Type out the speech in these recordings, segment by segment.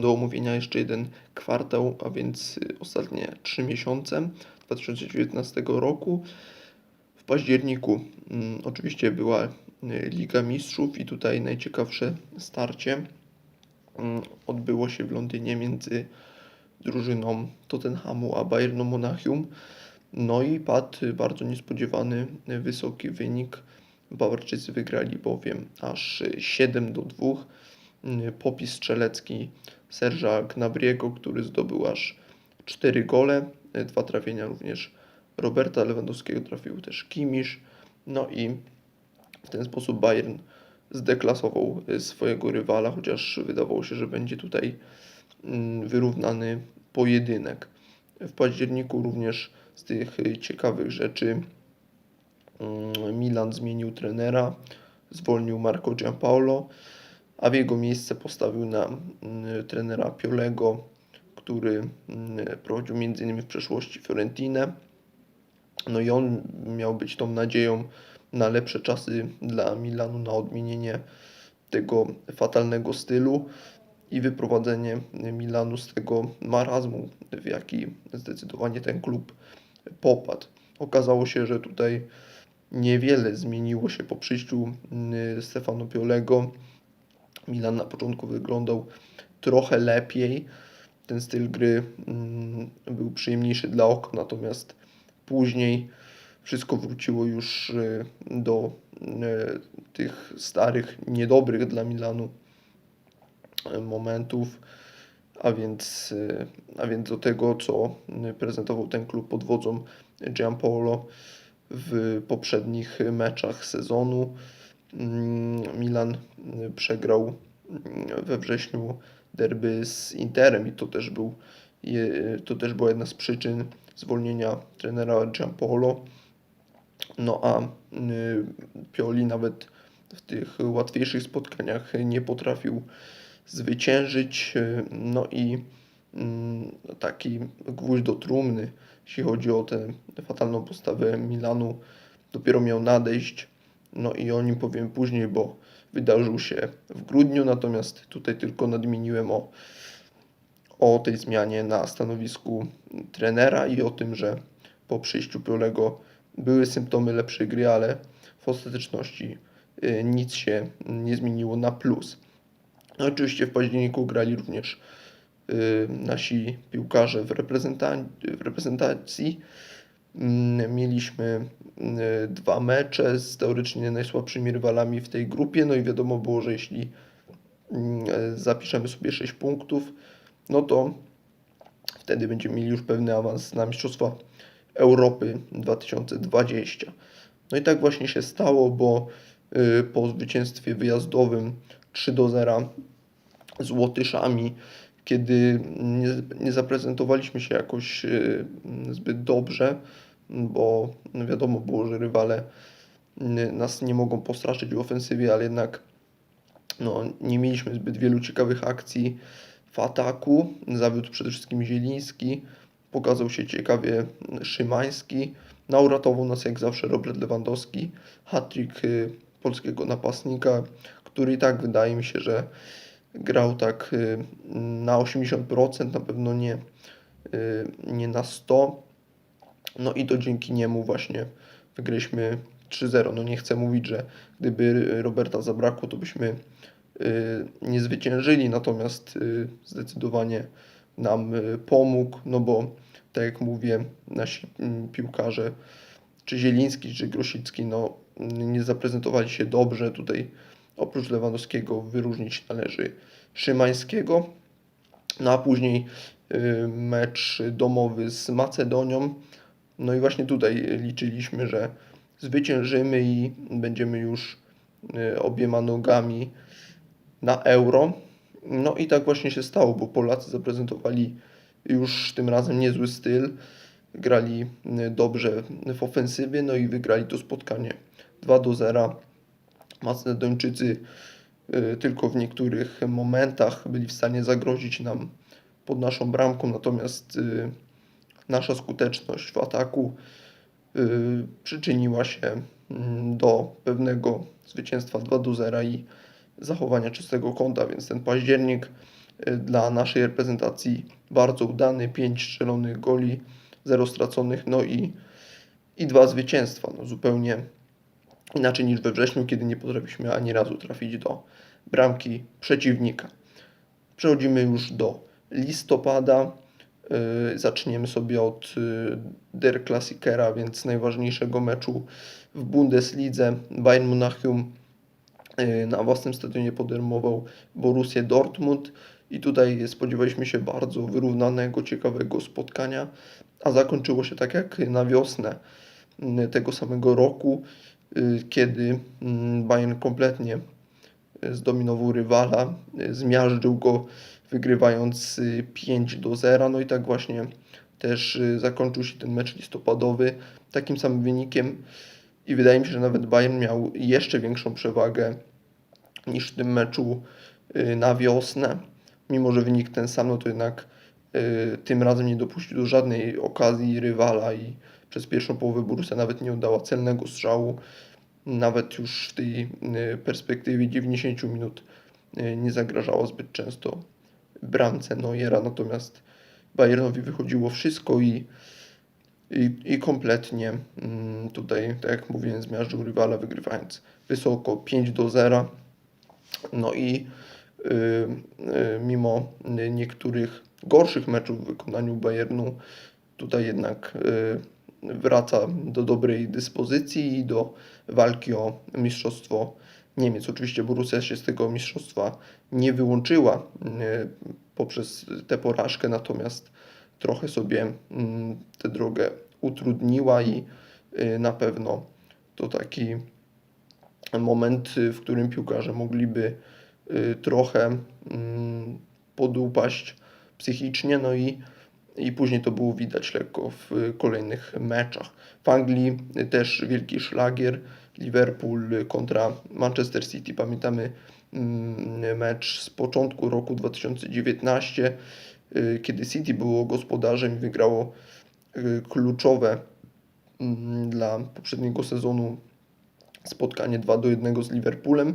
do omówienia jeszcze jeden kwartał, a więc ostatnie 3 miesiące 2019 roku. W październiku mm, oczywiście była y, Liga Mistrzów i tutaj najciekawsze starcie mm, odbyło się w Londynie między drużyną Tottenhamu a Bayernu Monachium. No i padł bardzo niespodziewany y, wysoki wynik. Bawarczycy wygrali bowiem aż y, 7 do 2. Y, Popis strzelecki Serża Gnabriego, który zdobył aż 4 gole, y, dwa trafienia również Roberta Lewandowskiego, trafił też Kimisz. No i w ten sposób Bayern zdeklasował y, swojego rywala, chociaż wydawało się, że będzie tutaj mm, wyrównany pojedynek. W październiku również z tych ciekawych rzeczy mm, Milan zmienił trenera, zwolnił Marco Giampaolo, a w jego miejsce postawił na mm, trenera Piolego, który mm, prowadził m.in. w przeszłości Fiorentinę. No i on miał być tą nadzieją na lepsze czasy dla Milanu, na odmienienie tego fatalnego stylu i wyprowadzenie Milanu z tego marazmu, w jaki zdecydowanie ten klub popadł. Okazało się, że tutaj niewiele zmieniło się po przyjściu mm, Stefano Piolego. Milan na początku wyglądał trochę lepiej. Ten styl gry mm, był przyjemniejszy dla oka, natomiast później wszystko wróciło już y, do y, tych starych, niedobrych dla Milanu y, momentów, a więc, a więc do tego, co prezentował ten klub pod wodzą Giampaolo w poprzednich meczach sezonu. Mm, Milan y, przegrał y, we wrześniu derby z Interem i to też, był, to też była jedna z przyczyn zwolnienia trenera Giampaolo. No a y, Pioli nawet w tych łatwiejszych spotkaniach nie potrafił zwyciężyć. y, No i mm, taki gwóźdź do trumny, jeśli chodzi o tę fatalną postawę Milanu, dopiero miał nadejść. No i o nim powiem później, bo wydarzył się w grudniu, natomiast tutaj tylko nadmieniłem o, o tej zmianie na stanowisku trenera i o tym, że po przyjściu Piolego były symptomy lepszej gry, ale w ostateczności y, nic się nie zmieniło na plus. No, oczywiście w październiku grali również y, nasi piłkarze w, w reprezentacji. Mm, Mieliśmy y, dwa mecze z teoretycznie najsłabszymi rywalami w tej grupie, no i wiadomo było, że jeśli mm, e, zapiszemy sobie 6 punktów, no to wtedy będziemy mieli już pewny awans na Mistrzostwa Europy 2020. No i tak właśnie się stało, bo y, po zwycięstwie wyjazdowym 3 do 0 z Łotyszami, kiedy nie, nie zaprezentowaliśmy się jakoś y, zbyt dobrze, bo wiadomo było, że rywale y, nas nie mogą postraszyć w ofensywie, ale jednak no, nie mieliśmy zbyt wielu ciekawych akcji w ataku. Zawiódł przede wszystkim Zieliński, pokazał się ciekawie Szymański. No, uratował nas jak zawsze Robert Lewandowski, y, polskiego napastnika, który i tak wydaje mi się, że grał tak y, na 80%, na pewno nie, y, nie na 100%. No i to dzięki niemu właśnie wygraliśmy 3-0. No nie chcę mówić, że gdyby Roberta zabrakło, to byśmy y, nie zwyciężyli, natomiast zdecydowanie nam pomógł, no bo tak jak mówię, nasi mm, piłkarze, czy Zieliński, czy Grosicki, no nie zaprezentowali się dobrze. Tutaj oprócz Lewandowskiego wyróżnić należy Szymańskiego. No a później y, mecz domowy z Macedonią. No i właśnie tutaj liczyliśmy, że zwyciężymy i będziemy już y, obiema nogami na euro. No i tak właśnie się stało, bo Polacy zaprezentowali już tym razem niezły styl. Grali y, dobrze w ofensywie, no i wygrali to spotkanie 2 do 0. Macedończycy y, tylko w niektórych momentach byli w stanie zagrozić nam pod naszą bramką, natomiast y, nasza skuteczność w ataku y, przyczyniła się mm, do pewnego zwycięstwa 2 do 0 i zachowania czystego kąta, więc ten październik dla naszej reprezentacji bardzo udany. 5 strzelonych goli, 0 straconych, no i, i dwa zwycięstwa. No zupełnie inaczej niż we wrześniu, kiedy nie potrafiliśmy ani razu trafić do bramki przeciwnika. Przechodzimy już do listopada. Yy, Zaczniemy sobie od yy, Der Klassikera, więc najważniejszego meczu w Bundeslidze. Bayern Monachium yy, na własnym stadionie podermował Borussię Dortmund i tutaj spodziewaliśmy się bardzo wyrównanego, ciekawego spotkania, a zakończyło się tak jak na wiosnę tego samego roku, kiedy yy, Bayern kompletnie zdominował rywala, y, zmiażdżył go wygrywając y, 5 do 0. No i tak właśnie też y, zakończył się ten mecz listopadowy takim samym wynikiem i wydaje mi się, że nawet Bayern miał jeszcze większą przewagę niż w tym meczu y, na wiosnę. Mimo, że wynik ten sam, no to jednak y, tym razem nie dopuścił do żadnej okazji rywala i przez pierwszą połowę Borussia nawet nie oddała celnego strzału nawet już w tej y, perspektywie 90 minut y, nie zagrażała zbyt często bramce Neuera, natomiast Bayernowi wychodziło wszystko i, i, i kompletnie mm, tutaj, tak jak mówiłem, zmiażdżył rywala, wygrywając wysoko 5 do 0. No i y, mimo niektórych gorszych meczów w wykonaniu Bayernu, tutaj jednak wraca do dobrej dyspozycji i do walki o mistrzostwo Niemiec. Oczywiście Borussia się z tego mistrzostwa nie wyłączyła y, poprzez tę porażkę, natomiast trochę sobie mm, tę drogę utrudniła i y, na pewno to taki moment, y, w którym piłkarze mogliby trochę mm, podupaść psychicznie, no i, i później to było widać lekko w kolejnych meczach. W Anglii też wielki szlagier, Liverpool kontra Manchester City. Pamiętamy mm, mecz z początku roku 2019, y, kiedy City było gospodarzem i wygrało y, kluczowe mm, dla poprzedniego sezonu spotkanie 2 do 1 z Liverpoolem.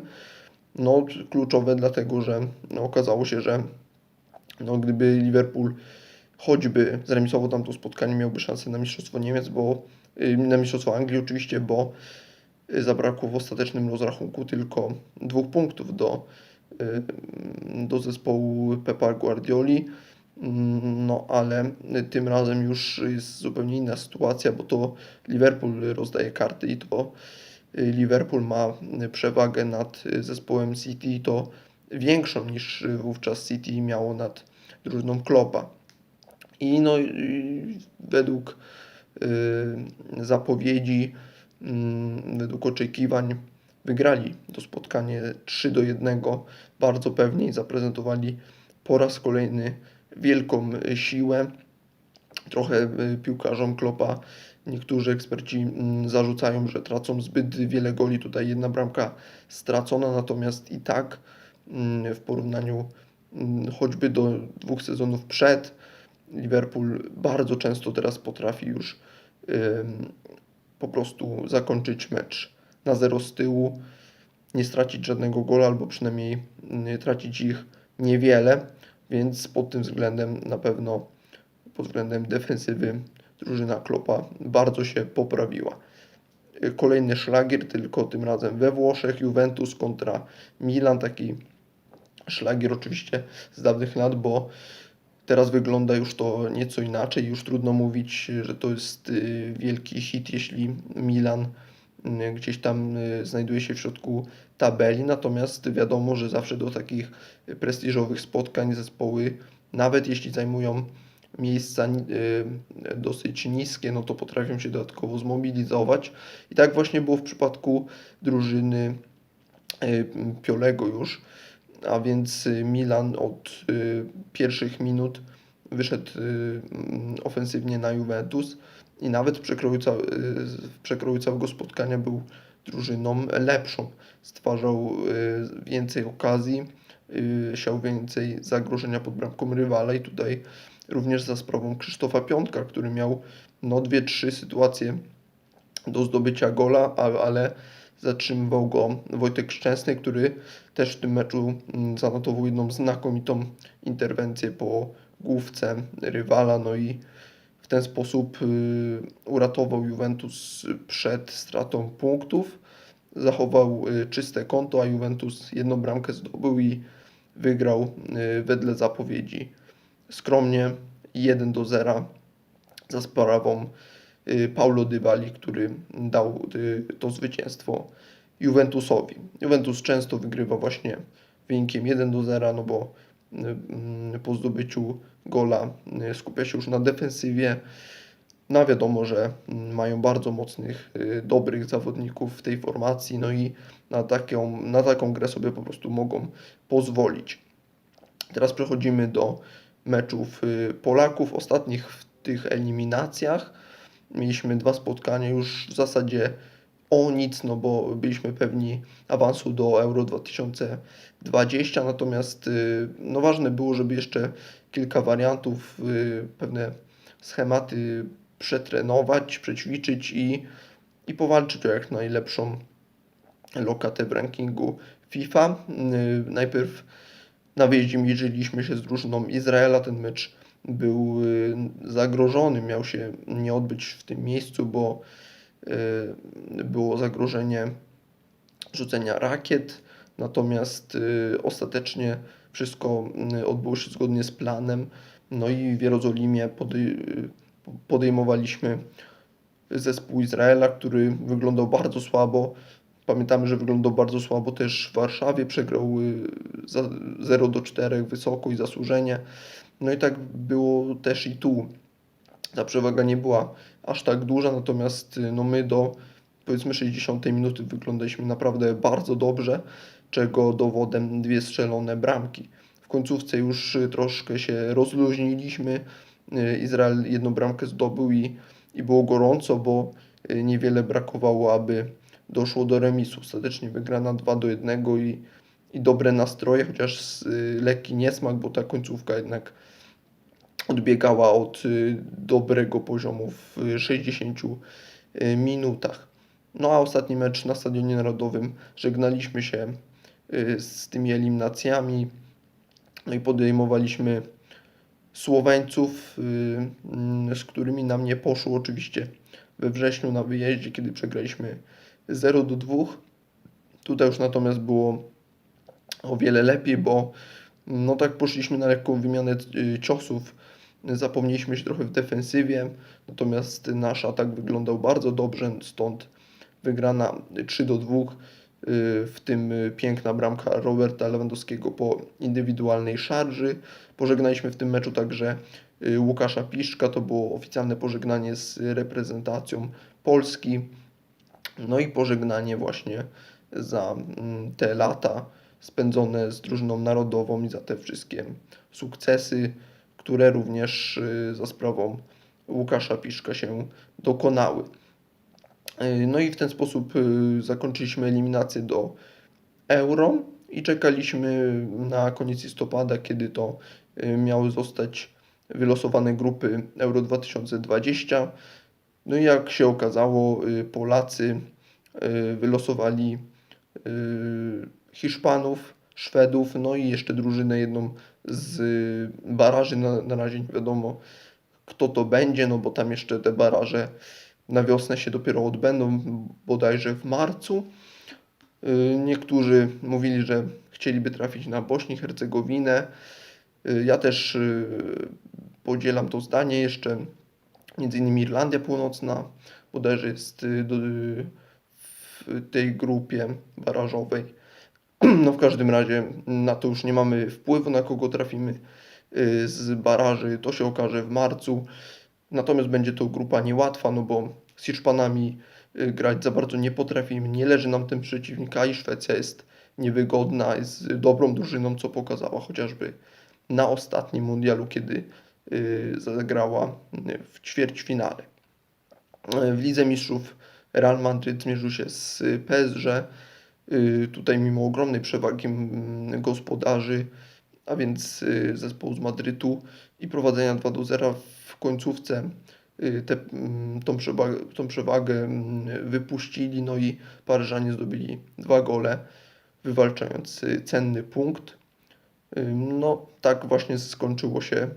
No, kluczowe dlatego, że no, okazało się, że no, gdyby Liverpool choćby zremisował tamto spotkanie, miałby szansę na Mistrzostwo Niemiec, bo y, na Mistrzostwo Anglii oczywiście, bo y, zabrakło w ostatecznym rozrachunku tylko dwóch punktów do, y, do zespołu Pepa Guardioli. No, ale tym razem już jest zupełnie inna sytuacja, bo to Liverpool rozdaje karty i to Liverpool ma przewagę nad zespołem City to większą niż wówczas City miało nad drużyną Kloppa. I no, i według y, zapowiedzi, mm, według oczekiwań wygrali to spotkanie 3 do 1 bardzo pewnie i zaprezentowali po raz kolejny wielką siłę. Trochę y, piłkarzom Klopa niektórzy eksperci mm, zarzucają, że tracą zbyt wiele goli. Tutaj jedna bramka stracona, natomiast i tak mm, w porównaniu choćby do dwóch sezonów przed, Liverpool bardzo często teraz potrafi już po prostu zakończyć mecz na zero z tyłu, nie stracić żadnego gola, albo przynajmniej y, tracić ich niewiele, więc pod tym względem na pewno pod względem defensywy drużyna Klopa bardzo się poprawiła. Y, Kolejny szlagier, tylko tym razem we Włoszech, Juventus kontra Milan, taki szlagier oczywiście z dawnych lat, bo teraz wygląda już to nieco inaczej. Już trudno mówić, że to jest y, wielki hit, jeśli Milan y, gdzieś tam y, znajduje się w środku tabeli. Natomiast wiadomo, że zawsze do takich prestiżowych spotkań zespoły, nawet jeśli zajmują miejsca dosyć niskie, no to potrafią się dodatkowo zmobilizować. I tak właśnie było w przypadku drużyny Piolego już, a więc y, Milan od y, pierwszych minut wyszedł y, mm, ofensywnie na Juventus i nawet w przekroju, przekroju całego spotkania był drużyną lepszą. Stwarzał więcej okazji, siał więcej zagrożenia pod bramką rywala i tutaj również za sprawą Krzysztofa Piątka, który miał no dwie, trzy sytuacje do zdobycia gola, ale zatrzymywał go Wojtek Szczęsny, który też w tym meczu mm, zanotował jedną znakomitą interwencję po główce rywala, no i w ten sposób y, uratował Juventus przed stratą punktów, zachował y, czyste konto, a Juventus jedną bramkę zdobył i wygrał y, wedle zapowiedzi skromnie 1 do 0 za sprawą Paulo Dybali, który dał y, to zwycięstwo Juventusowi. Juventus często wygrywa właśnie wynikiem 1 do 0, no bo y, po zdobyciu gola y, skupia się już na defensywie. No wiadomo, że mają bardzo mocnych, y, dobrych zawodników w tej formacji, no i na taką, na taką grę sobie po prostu mogą pozwolić. Teraz przechodzimy do meczów y, Polaków, ostatnich w tych eliminacjach. Mieliśmy dwa spotkania już w zasadzie o nic, no bo byliśmy pewni awansu do Euro 2020, natomiast y, no ważne było, żeby jeszcze kilka wariantów, y, pewne schematy przetrenować, przećwiczyć i, i powalczyć o jak najlepszą lokatę w rankingu FIFA. Y, Najpierw na wyjeździe mierzyliśmy się z drużyną Izraela. Ten mecz był y, zagrożony, miał się nie odbyć w tym miejscu, bo y, było zagrożenie rzucenia rakiet. Natomiast y, ostatecznie wszystko odbyło się zgodnie z planem. No i w Jerozolimie podej- podejmowaliśmy zespół Izraela, który wyglądał bardzo słabo. Pamiętamy, że wyglądał bardzo słabo też w Warszawie, przegrał y, za 0 do 4 wysoko i zasłużenie. No i tak było też i tu. Ta przewaga nie była aż tak duża, natomiast y, no my do powiedzmy 60 minuty wyglądaliśmy naprawdę bardzo dobrze, czego dowodem dwie strzelone bramki. W końcówce już y, troszkę się rozluźniliśmy. Y, Izrael jedną bramkę zdobył i, i było gorąco, bo y, niewiele brakowało, aby doszło do remisu. Ostatecznie wygrana 2 do 1 i, i dobre nastroje, chociaż y, lekki niesmak, bo ta końcówka jednak odbiegała od y, dobrego poziomu w y, 60 y, minutach. No a ostatni mecz na Stadionie Narodowym żegnaliśmy się y, z tymi eliminacjami. No i podejmowaliśmy Słoweńców, y, z którymi nam nie poszło oczywiście we wrześniu na wyjeździe, kiedy przegraliśmy 0 do 2. Tutaj już natomiast było o wiele lepiej, bo no tak poszliśmy na lekką wymianę y, ciosów. Zapomnieliśmy się trochę w defensywie, natomiast nasz atak wyglądał bardzo dobrze, stąd wygrana 3 do 2, y, w tym y, piękna bramka Roberta Lewandowskiego po indywidualnej szarży. Pożegnaliśmy w tym meczu także Łukasza Piszczka, to było oficjalne pożegnanie z reprezentacją Polski. No i pożegnanie właśnie za mm, te lata spędzone z drużyną narodową i za te wszystkie sukcesy, które również y, za sprawą Łukasza Piszka się dokonały. Y, No i w ten sposób y, zakończyliśmy eliminację do Euro i czekaliśmy na koniec listopada, kiedy to miały zostać wylosowane grupy Euro 2020. No i jak się okazało, y, Polacy y, wylosowali y, Hiszpanów, Szwedów, no i jeszcze drużynę jedną z baraży. Na, na razie nie wiadomo, kto to będzie, no bo tam jeszcze te baraże na wiosnę się dopiero odbędą, bodajże w marcu. Niektórzy mówili, że chcieliby trafić na Bośnię i Hercegowinę. Ja też podzielam to zdanie. Jeszcze między innymi Irlandia Północna bodajże jest y, w tej grupie barażowej. No w każdym razie na to już nie mamy wpływu, na kogo trafimy y, z baraży. To się okaże w marcu. Natomiast będzie to grupa niełatwa, no bo z Hiszpanami y, grać za bardzo nie potrafimy. Nie leży nam ten przeciwnik, a i Szwecja jest niewygodna, jest dobrą drużyną, co pokazała chociażby na ostatnim mundialu, kiedy zagrała y, w ćwierćfinale. Y, W Lidze Mistrzów Real Madryt zmierzył się z PSG. Y, Tutaj mimo ogromnej przewagi gospodarzy, a więc y, zespołu z Madrytu i prowadzenia 2 do 0 w końcówce te, tą, przewagę, tą przewagę wypuścili, no i Paryżanie zdobyli dwa gole, wywalczając cenny punkt. No, tak właśnie skończyło się, e,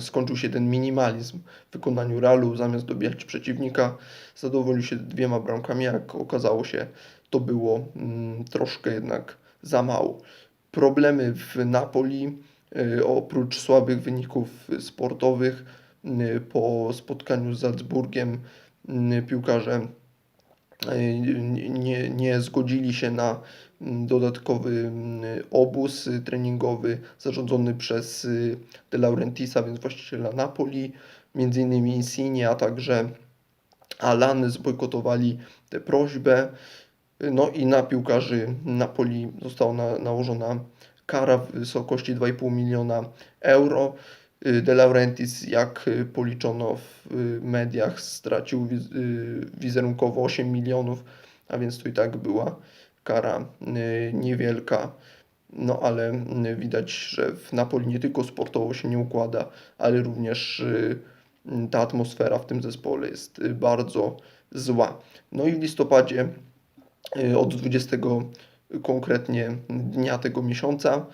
skończył się ten minimalizm w wykonaniu Realu. Zamiast dobijać przeciwnika, zadowolił się dwiema bramkami. Jak okazało się, to było mm, troszkę jednak za mało. Problemy w Napoli, y, oprócz słabych wyników sportowych, y, po spotkaniu z Salzburgiem y, piłkarze nie, nie zgodzili się na mm, dodatkowy mm, obóz y, treningowy zarządzony przez y, De Laurentisa, więc właściciela Napoli, między innymi Insigne, a także Alan zbojkotowali tę prośbę. No i na piłkarzy Napoli została na, nałożona kara w wysokości 2,5 miliona euro. Y, De Laurentiis, jak y, policzono w y, mediach, stracił wiz- wizerunkowo 8 milionów, a więc to i tak była kara niewielka. No ale widać, że w Napoli nie tylko sportowo się nie układa, ale również ta atmosfera w tym zespole jest bardzo zła. No i w listopadzie od 20 konkretnie dnia tego miesiąca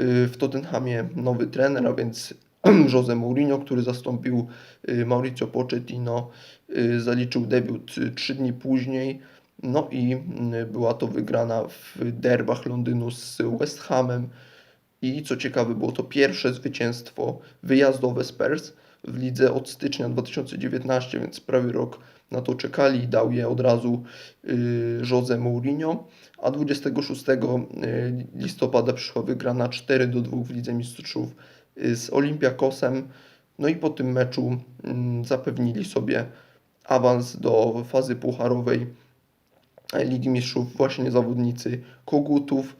w Tottenhamie nowy trener, a więc Jose Mourinho, który zastąpił y, Mauricio Pochettino, y, zaliczył debiut 3 dni później. No i y, była to wygrana w derbach Londynu z West Hamem. I co ciekawe, było to pierwsze zwycięstwo wyjazdowe Spurs w lidze od stycznia 2019, więc prawie rok na to czekali i dał je od razu y, Jose Mourinho. A 26 y, listopada przyszła wygrana 4 do 2 w Lidze Mistrzów y, z Olympiakosem. No i po tym meczu mm, zapewnili sobie awans do fazy pucharowej Ligi Mistrzów właśnie zawodnicy Kogutów,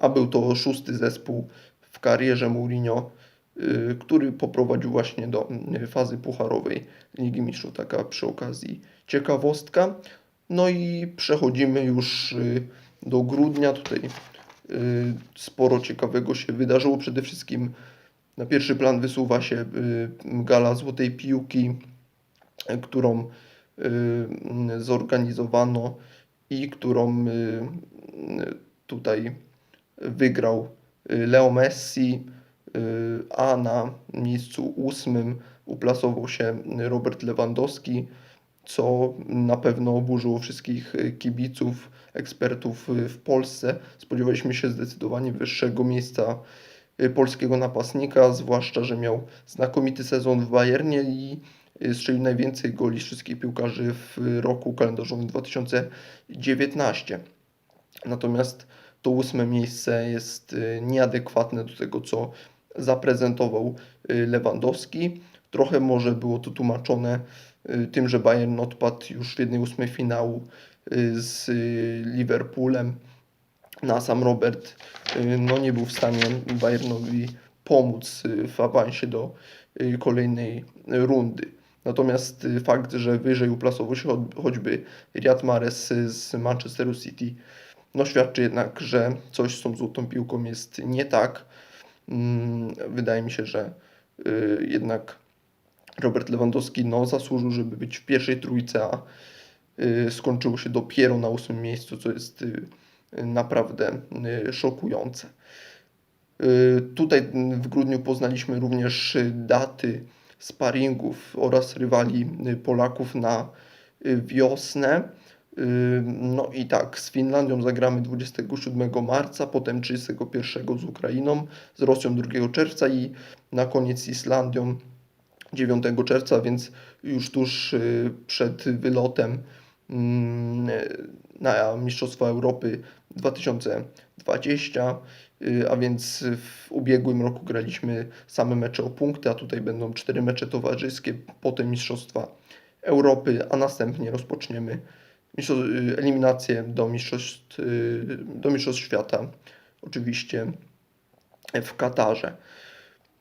a był to szósty zespół w karierze Mourinho, y, który poprowadził właśnie do y, fazy pucharowej Ligi Mistrzów. Taka przy okazji ciekawostka. No i przechodzimy już y, do grudnia. Tutaj y, sporo ciekawego się wydarzyło. Przede wszystkim na pierwszy plan wysuwa się y, gala Złotej Piłki, którą y, zorganizowano i którą y, tutaj wygrał Leo Messi, a na miejscu ósmym uplasował się Robert Lewandowski, co na pewno oburzyło wszystkich kibiców, ekspertów w Polsce. Spodziewaliśmy się zdecydowanie wyższego miejsca polskiego napastnika, zwłaszcza, że miał znakomity sezon w Bayernie i y, strzelił najwięcej goli wszystkich piłkarzy w roku kalendarzowym 2019. Natomiast to ósme miejsce jest y, nieadekwatne do tego, co zaprezentował y, Lewandowski. Trochę może było to tłumaczone y, tym, że Bayern odpadł już w jednej ósmej finału y, z y, Liverpoolem. No, a sam Robert y, no, nie był w stanie Bayernowi pomóc y, w awansie do y, kolejnej rundy. Natomiast fakt, że wyżej uplasował się cho- choćby Riyad Mahrez z Manchesteru City, no świadczy jednak, że coś z tą złotą piłką jest nie tak. Mm, Wydaje mi się, że jednak Robert Lewandowski no, zasłużył, żeby być w pierwszej trójce, a skończyło się dopiero na ósmym miejscu, co jest naprawdę y, szokujące. Y, Tutaj w grudniu poznaliśmy również daty sparingów oraz rywali y, Polaków na wiosnę. No i tak, z Finlandią zagramy 27 marca, potem 31 z Ukrainą, z Rosją 2 czerwca i na koniec z Islandią 9 czerwca, więc już tuż przed wylotem na Mistrzostwa Europy 2020, y, a więc w ubiegłym roku graliśmy same mecze o punkty, a tutaj będą cztery mecze towarzyskie, potem Mistrzostwa Europy, a następnie rozpoczniemy y, eliminację do mistrzostw, y, do mistrzostw świata, oczywiście w Katarze.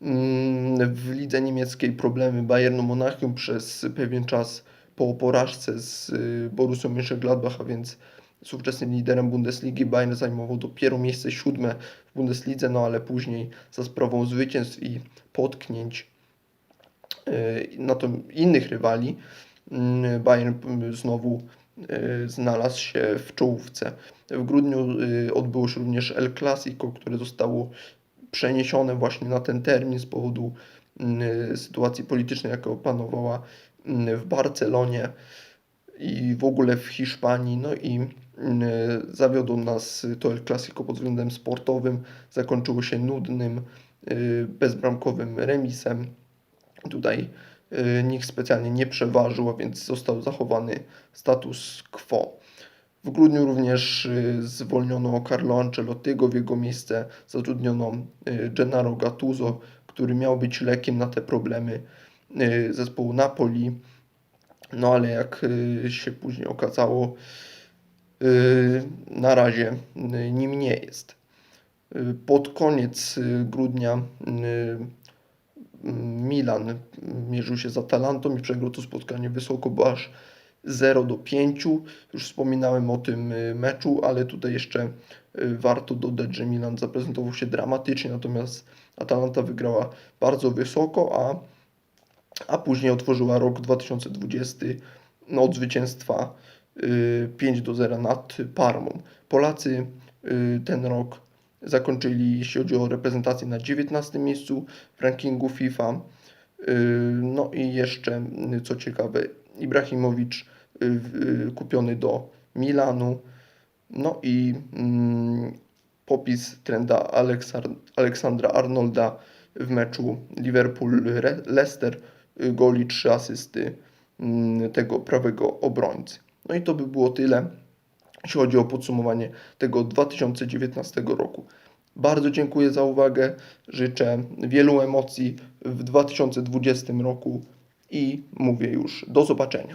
Mm, W lidze niemieckiej problemy Bayernu Monachium przez pewien czas po porażce z y, Borussią Mönchengladbach, a więc z ówczesnym liderem Bundesligi Bayern zajmował dopiero miejsce siódme w Bundeslidze, no ale później za sprawą zwycięstw i potknięć y, na to innych rywali, mm, Bayern znowu y, znalazł się w czołówce. W grudniu y, odbyło się również El Clasico, które zostało przeniesione właśnie na ten termin z powodu sytuacji politycznej, jaka panowała mm, w Barcelonie i w ogóle w Hiszpanii. No i mm, zawiodło nas to El Clasico pod względem sportowym. Zakończyło się nudnym, y, bezbramkowym remisem. Tutaj y, nikt specjalnie nie przeważył, a więc został zachowany status quo. W grudniu również y, zwolniono Carlo Ancelottiego, w jego miejsce zatrudniono y, Gennaro Gattuso, który miał być lekiem na te problemy y, zespołu Napoli. No ale jak y, się później okazało, y, na razie y, nim nie jest. Y, Pod koniec y, grudnia y, Milan mierzył się z Atalantą i przegrał to spotkanie wysoko, bo aż 0 do 5. Już wspominałem o tym y, meczu, ale tutaj jeszcze y, warto dodać, że Milan zaprezentował się dramatycznie, natomiast Atalanta wygrała bardzo wysoko, a, a później otworzyła rok 2020 no, od zwycięstwa y, 5 do 0 nad Parmą. Polacy y, ten rok zakończyli, jeśli chodzi o reprezentację, na 19 miejscu w rankingu FIFA. Y, No i jeszcze, y, co ciekawe, Ibrahimowicz y, y, kupiony do Milanu. No i mm, popis trenda Aleksandra Arnolda w meczu Liverpool-Leicester. Y, Goli, 3 asysty mm, tego prawego obrońcy. No i to by było tyle, jeśli chodzi o podsumowanie tego 2019 roku. Bardzo dziękuję za uwagę. Życzę wielu emocji w 2020 roku i mówię już do zobaczenia.